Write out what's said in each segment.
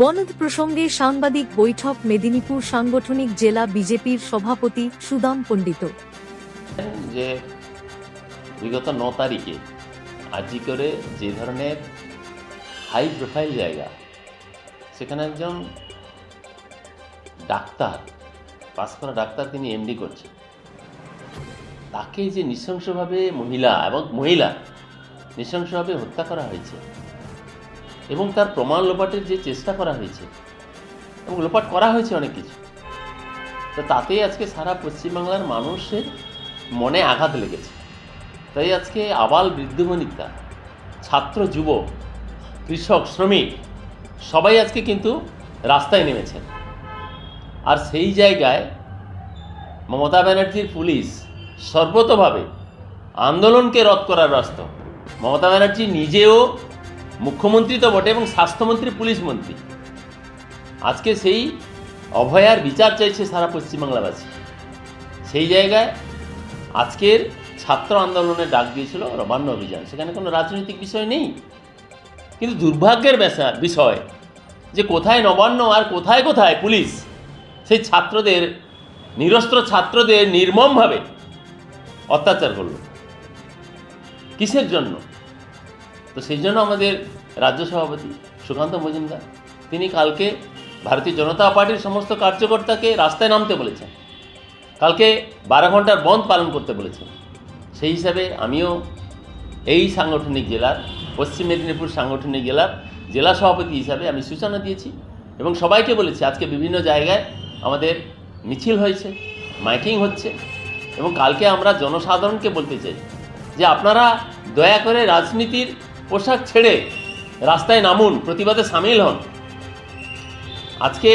বনধ প্রসঙ্গে সাংবাদিক বৈঠক মেদিনীপুর সাংগঠনিক জেলা বিজেপির সভাপতি সুদাম পণ্ডিত। যে বিগত ন তারিখে আজি করে যে ধরনের হাই প্রোফাইল জায়গা, সেখানে একজন ডাক্তার পাস করা ডাক্তার তিনি এমডি করছেন। তাকে যে নৃশংসভাবে মহিলা এবং মহিলা নৃশংসভাবে হত্যা করা হয়েছে এবং তার প্রমাণ লোপাটের যে চেষ্টা করা হয়েছে, এবং লোপাট করা হয়েছে অনেক কিছু। তো তাতে আজকে সারা পশ্চিমবাংলার মানুষের মনে আঘাত লেগেছে। তাই আজকে আবাল বৃদ্ধ বনিতা ছাত্র যুব, কৃষক, শ্রমিক, সবাই আজকে কিন্তু রাস্তায় নেমেছেন। আর সেই জায়গায় মমতা ব্যানার্জির পুলিশ সর্বতভাবে আন্দোলনকে রদ করার রাস্তা। মমতা ব্যানার্জি নিজেও মুখ্যমন্ত্রী তো বটে এবং স্বাস্থ্যমন্ত্রী, পুলিশ মন্ত্রী। আজকে সেই অভয়ার বিচার চাইছে সারা পশ্চিমবাংলাবাসী। সেই জায়গায় আজকের ছাত্র আন্দোলনের ডাক দিয়েছিল রবান্ন অভিযান। সেখানে কোনো রাজনৈতিক বিষয় নেই। কিন্তু দুর্ভাগ্যের বিষয় যে কোথায় নবান্ন আর কোথায় কোথায় পুলিশ, সেই ছাত্রদের, নিরস্ত্র ছাত্রদের নির্মমভাবে অত্যাচার করল। কিসের জন্য? তো সেই জন্য আমাদের রাজ্য সভাপতি সুকান্ত মজুমদার, তিনি কালকে ভারতীয় জনতা পার্টির সমস্ত কার্যকর্তাকে রাস্তায় নামতে বলেছেন। কালকে বারো ঘণ্টার বন্ধ পালন করতে বলেছেন। সেই হিসাবে আমিও এই সাংগঠনিক জেলার, পশ্চিম মেদিনীপুর সাংগঠনিক জেলার জেলা সভাপতি হিসাবে আমি সূচনা দিয়েছি এবং সবাইকে বলেছি, আজকে বিভিন্ন জায়গায় আমাদের মিছিল হয়েছে, মাইকিং হচ্ছে এবং কালকে আমরা জনসাধারণকে বলতে চাই যে আপনারা দয়া করে রাজনীতির পোশাক ছেড়ে রাস্তায় নামুন, প্রতিবাদে সামিল হন। আজকে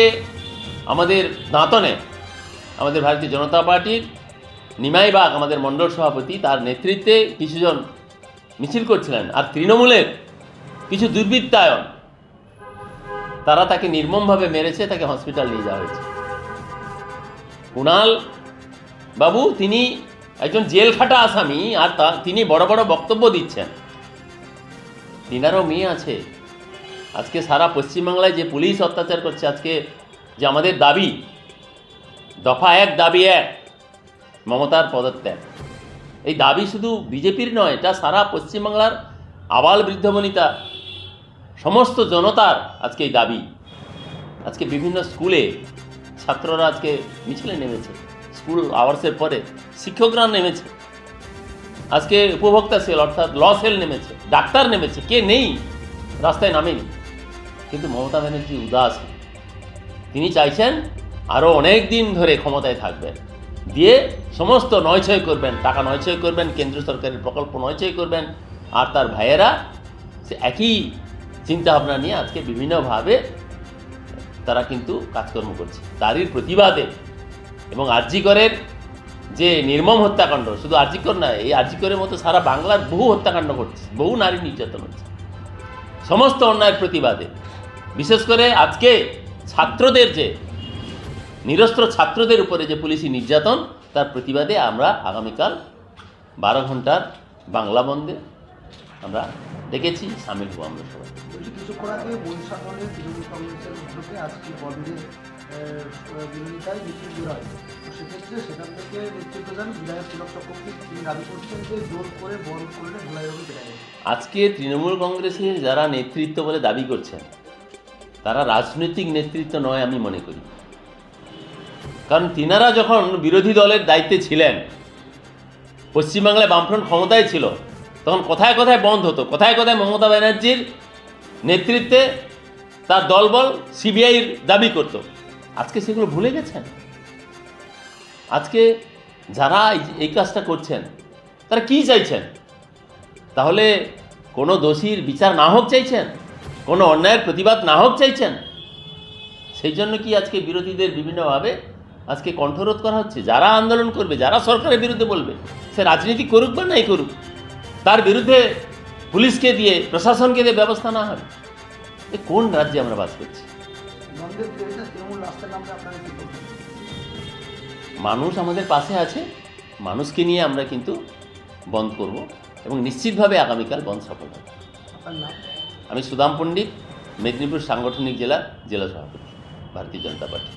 আমাদের দাঁতনে আমাদের ভারতীয় জনতা পার্টির নিমাই বাগ, আমাদের মণ্ডল সভাপতি, তার নেতৃত্বে কিছুজন মিছিল করছিলেন। আর তৃণমূলের কিছু দুর্বৃত্তায়ন, তারা তাকে নির্মমভাবে মেরেছে, তাকে হসপিটাল নিয়ে যাওয়া হয়েছে। কুণাল বাবু, তিনি একজন জেল খাটা আসামি, আর তা তিনি বড় বড় বক্তব্য দিচ্ছেন। তিনারও মেয়ে আছে। আজকে সারা পশ্চিমবাংলায় যে পুলিশ অত্যাচার করছে, আজকে যে আমাদের দাবি, দফা এক, দাবি এক, মমতার পদত্যাগ। এই দাবি শুধু বিজেপির নয়, এটা সারা পশ্চিমবাংলার আবাল বৃদ্ধ বনিতা, সমস্ত জনতার আজকে এই দাবি। আজকে বিভিন্ন স্কুলে ছাত্ররা আজকে মিছিলে নেমেছে। স্কুল আওয়ার্সের পরে শিক্ষকরা নেমেছে। আজকে উপভোক্তা সেল, অর্থাৎ ল সেল নেমেছে, ডাক্তার নেমেছে, কে নেই? রাস্তায় নামেনি। কিন্তু মমতা ব্যানার্জি উদাস। তিনি চাইছেন আরও অনেক দিন ধরে ক্ষমতায় থাকবেন। দিয়ে সমস্ত নয়ছয় করবেন, টাকা নয়ছয় করবেন, কেন্দ্র সরকারের প্রকল্প নয়ছয় করবেন। আর তার ভাইয়েরা সে একই চিন্তা ভাবনা নিয়ে আজকে বিভিন্নভাবে তারা কিন্তু কাজকর্ম করছে। তারই প্রতিবাদে এবং আরজিকরের যে নির্মম হত্যাকাণ্ড, শুধু আরজিকর নয় এই আরজিকরের মতো সারা বাংলার বহু হত্যাকাণ্ড ঘটছে, বহু নারী নির্যাতন হচ্ছে সমস্ত অন্যায়ের প্রতিবাদে। বিশেষ করে আজকে ছাত্রদের যে, নিরস্ত্র ছাত্রদের উপরে যে পুলিশি নির্যাতন, তার প্রতিবাদে আমরা আগামীকাল বারো ঘণ্টার বাংলা বন্ধে আমরা ডেকেছি সামিল হব আমরা সবাই। হয় তো সেক্ষেত্রে সেখান থেকে নেতৃত্ব দেন বিধায়ক তিনি দাবি করছেন যে জোর করে করলে আজকে তৃণমূল কংগ্রেসের যারা নেতৃত্ব বলে দাবি করছেন, তারা রাজনৈতিক নেতৃত্ব নয় আমি মনে করি। কারণ তিনারা যখন বিরোধী দলের দায়িত্বে ছিলেন, পশ্চিমবাংলায় বামফ্রন্ট ক্ষমতায় ছিল, তখন কোথায় কোথায় বন্ধ হতো, কোথায় কোথায় মমতা ব্যানার্জির নেতৃত্বে তার দলবল সিবিআইয়ের দাবি করত। আজকে সেগুলো ভুলে গেছেন? আজকে যারা এই- কাজটা করছেন, তারা কি চাইছেন? তাহলে কোনো দোষীর বিচার না হোক চাইছেন? কোনো অন্যায়ের প্রতিবাদ না হোক চাইছেন? সেই জন্য কি আজকে বিরোধীদের বিভিন্নভাবে আজকে কণ্ঠরোধ করা হচ্ছে? যারা আন্দোলন করবে, যারা সরকারের বিরুদ্ধে বলবে, সে রাজনীতি করুক বা নাই করুক, তার বিরুদ্ধে পুলিশকে দিয়ে, প্রশাসনকে দিয়ে ব্যবস্থা না হবে। এ কোন রাজ্যে আমরা বাস করছি? মানুষ আমাদের পাশে আছে মানুষকে নিয়ে আমরা কিন্তু বন্ধ করব এবং নিশ্চিতভাবে আগামীকাল বন্ধ সফল হবে। আমি সুদাম পণ্ডিত মেদিনীপুর সাংগঠনিক জেলা জেলা সভাপতি ভারতীয় জনতা পার্টি।